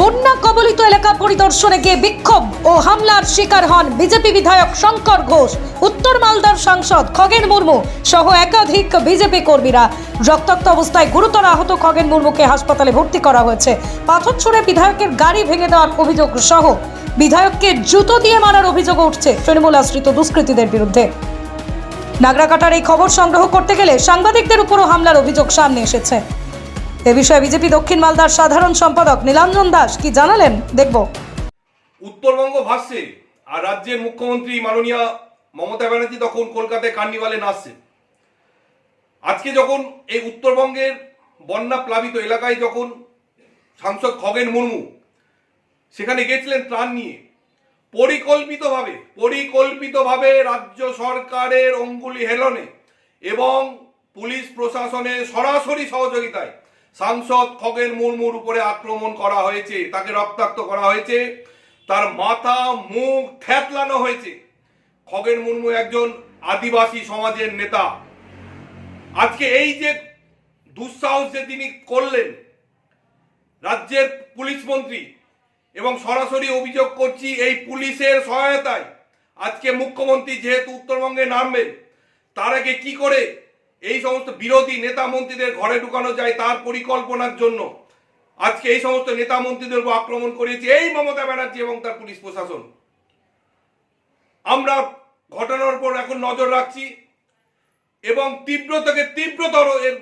বন্যা কবলিত এলাকা পরিদর্শনে গিয়ে বিক্ষোভ ও হামলার শিকার হন বিজেপি বিধায়ক শঙ্কর ঘোষ উত্তর মালদার সাংসদ খগেন মুর্মু সহ একাধিক বিজেপি কর্মীরা। রক্তাক্ত অবস্থায় গুরুতর আহত খগেন মুর্মুকে হাসপাতালে ভর্তি করা হয়েছে। পাথর ছুঁড়ে বিধায়কের গাড়ি ভেঙে দেওয়ার অভিযোগ সহ। বিধায়ককে জুতো দিয়ে মারার অভিযোগ উঠছে তৃণমূল আশ্রিত দুষ্কৃতীদের বিরুদ্ধে। নাগরাকাটার এই খবর সংগ্রহ করতে গেলে সাংবাদিকদের উপরও হামলার অভিযোগ সামনে এসেছে। এ বিষয়ে বিজেপি দক্ষিণ মালদার সাধারণ সম্পাদক নীলাঞ্জন দাস কি জানালেন, দেখব। উত্তরবঙ্গ ভাসছে, আর রাজ্যের মুখ্যমন্ত্রী মাননীয় মমতা ব্যানার্জি তখন কলকাতায় কার্নিভালে নাচছে আজকে যখন এই উত্তরবঙ্গের বন্যা প্লাবিত এলাকায় যখন সাংসদ খগেন মুর্মু সেখানে গেছিলেন ত্রাণ নিয়ে পরিকল্পিতভাবে পরিকল্পিতভাবে রাজ্য সরকারের অঙ্গুলি হেলনে এবং পুলিশ প্রশাসনের সরাসরি সহযোগিতায় সাংসদ খগেন মুর্মুর উপরে আক্রমণ করা হয়েছে, তাকে রক্তাক্ত করা হয়েছে। তার মাথা, মুখ থ্যাতলানো হয়েছে। খগেন মুর্মু একজন আদিবাসী সমাজের নেতা। আজকে এই যে দুঃসাহস যে তিনি করলেন, রাজ্যের পুলিশ মন্ত্রী এবং সরাসরি অভিযোগ করছি এই পুলিশের সহায়তায়। আজকে মুখ্যমন্ত্রী যেহেতু উত্তরবঙ্গে নামবেন তার আগে কি করে এই সমস্ত বিরোধী নেতা মন্ত্রীদের ঘরে ঢুকানো যায় তার পরিকল্পনার জন্য? আজকে এই সমস্ত নেতা মন্ত্রীদের উপর আক্রমণ করেছে এই মমতা ব্যানার্জি এবং তার পুলিশ প্রশাসন। আমরা ঘটনার উপর এখন নজর রাখছি এবং তীব্র থেকে তীব্রতর এর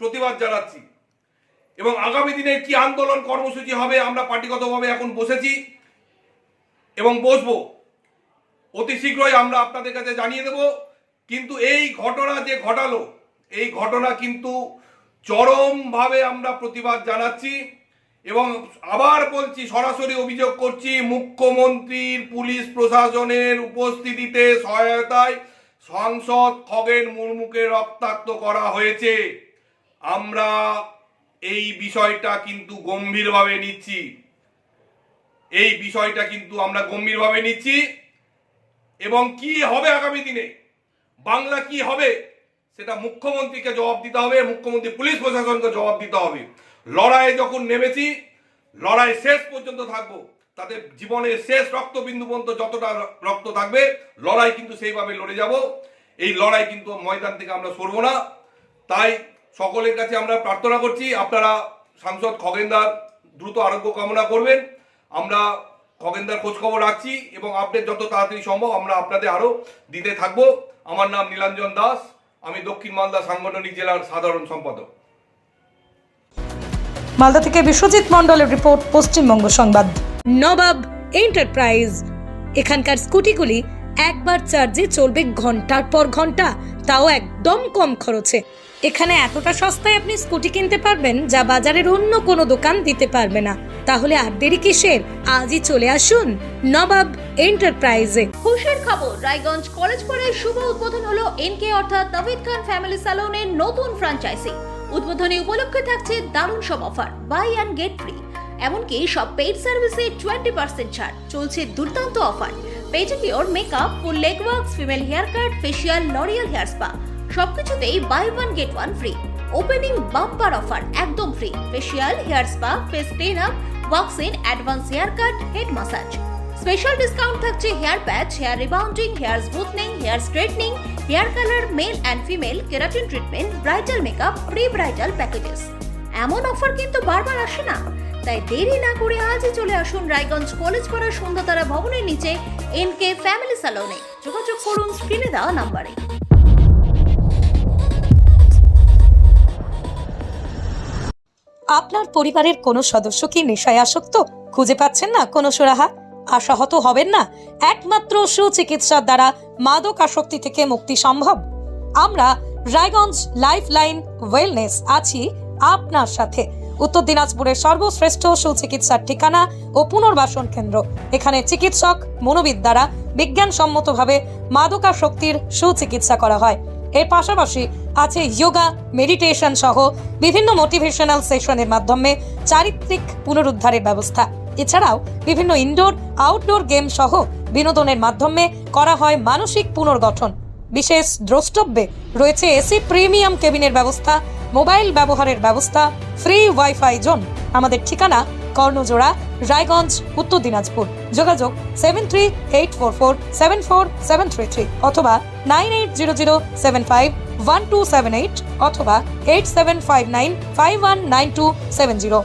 প্রতিবাদ জানাচ্ছি। এবং আগামী দিনে কি আন্দোলন কর্মসূচি হবে আমরা পার্টিগতভাবে এখন বসেছি এবং বসবো। অতি শীঘ্রই আমরা আপনাদের কাছে জানিয়ে দেব। কিন্তু এই ঘটনা যে ঘটালো, এই ঘটনা কিন্তু চরমভাবে আমরা প্রতিবাদ জানাচ্ছি এবং আবার বলছি, সরাসরি অভিযোগ করছি, মুখ্যমন্ত্রীর পুলিশ প্রশাসনের উপস্থিতিতে সহায়তায় সংসদ খগেন মুর্মুকে রক্তাক্ত করা হয়েছে। আমরা এই বিষয়টা কিন্তু গম্ভীরভাবে নিচ্ছি। এই বিষয়টা কিন্তু আমরা গম্ভীরভাবে নিচ্ছি। এবং কি হবে আগামী দিনে? বাংলা কি হবে? সেটা মুখ্যমন্ত্রীকে জবাব দিতে হবে, মুখ্যমন্ত্রী পুলিশ প্রশাসনকে জবাব দিতে হবে। লড়াইয়ে যখন নেমেছি, লড়াই শেষ পর্যন্ত থাকব তাদের জীবনের শেষ রক্তবিন্দু পর্যন্ত যতটা রক্ত থাকবে, লড়াই কিন্তু সেইভাবে লড়ে যাব। এই লড়াই কিন্তু ময়দান থেকে আমরা সরবো না। তাই সকলের কাছে আমরা প্রার্থনা করছি আপনারা সাংসদ খগেনদার দ্রুত আরোগ্য কামনা করবেন। আমরা খগেনদার খোঁজখবর রাখছি এবং আপডেট যত তাড়াতাড়ি সম্ভব আমরা আপনাদের আরও দিতে থাকব। আমার নাম নীলাঞ্জন দাস আমি দক্ষিণ মালদা সাংগঠনিক জেলার সাধারণ সম্পাদক। মালদা থেকে বিশ্বজিৎ মণ্ডলের রিপোর্ট পশ্চিমবঙ্গ সংবাদ। নবাব এন্টারপ্রাইজ। এখানকার স্কুটিগুলি একবার চার্জে চলবে ঘণ্টার পর ঘণ্টা তাও একদম কম খরচে। এখানে এতটা সস্তায় আপনি স্কুটি কিনতে পারবেন যা বাজারের অন্য কোনো দোকান দিতে পারবে না। তাহলে আর দেরি কিসের? আজই চলে আসুন নবাব এন্টারপ্রাইজে। খুশির খবর, রায়গঞ্জ কলেজ পাড়ায় শুভ উদ্বোধন হলো এনকে অর্থাৎ নবিদ খান ফ্যামিলি স্যালনের নতুন ফ্র্যাঞ্চাইজি উদ্বোধনী উপলক্ষে থাকছে দারুণ সব offer buy and get free এমনকি সব পেইড সার্ভিসে টোয়েন্টি পার্সেন্ট ছাড়, চলছে দুর্দান্ত offer pedicure makeup full leg works female hair cut facial L'Oreal hair spa সবকিছুতেই buy one get one free opening bumper offer একদম free facial hair spa face clean up wax in advance hair cut head massage special discount থাকছে hair patch hair rebounding hair smoothing hair straightening hair colour male and female keratin treatment bridal makeup pre bridal packages এমন offer কিন্তু বারবার আসে না। তাই দেরি না করে আজই চলে আসুন রায়গঞ্জ কলেজ পাড়ার সন্ধ্যাতারা ভবনের নিচে এনকে ফ্যামিলি স্যালনে যোগাযোগ করুন, স্ক্রিনে দেওয়া নাম্বারে আপনার পরিবারের কোনো সদস্য কি নেশায় আসক্ত? খুঁজে পাচ্ছেন না কোনো সুরাহা? আশাহত হবেন না? একমাত্র সুচিকিৎসার দ্বারা মাদক আসক্তি থেকে মুক্তি সম্ভব। আমরা রায়গঞ্জ লাইফ লাইন ওয়েলনেস আছি আপনার সাথে। উত্তর দিনাজপুরের সর্বশ্রেষ্ঠ সুচিকিৎসার ঠিকানা ও পুনর্বাসন কেন্দ্র। এখানে চিকিৎসক, মনোবিদ দ্বারা বিজ্ঞানসম্মতভাবে মাদকাসক্তির সুচিকিৎসা করা হয়। এর পাশাপাশি আছে যোগা মেডিটেশন সহ বিভিন্ন মোটিভেশনাল সেশনের মাধ্যমে চারিত্রিক পুনরুদ্ধারের ব্যবস্থা। এছাড়াও বিভিন্ন ইনডোর আউটডোর গেম সহ বিনোদনের মাধ্যমে করা হয় মানসিক পুনর্গঠন। বিশেষ দ্রষ্টব্যে রয়েছে এসি প্রিমিয়াম কেবিনের ব্যবস্থা মোবাইল ব্যবহারের ব্যবস্থা ফ্রি ওয়াইফাই জোন আমাদের ঠিকানা কর্ণজোড়া রায়গঞ্জ, উত্তর দিনাজপুর। যোগাযোগ seven three eight four four seven four seven three three অথবা nine eight zero zero seven five one two seven eight অথবা eight seven five nine five one nine two seven zero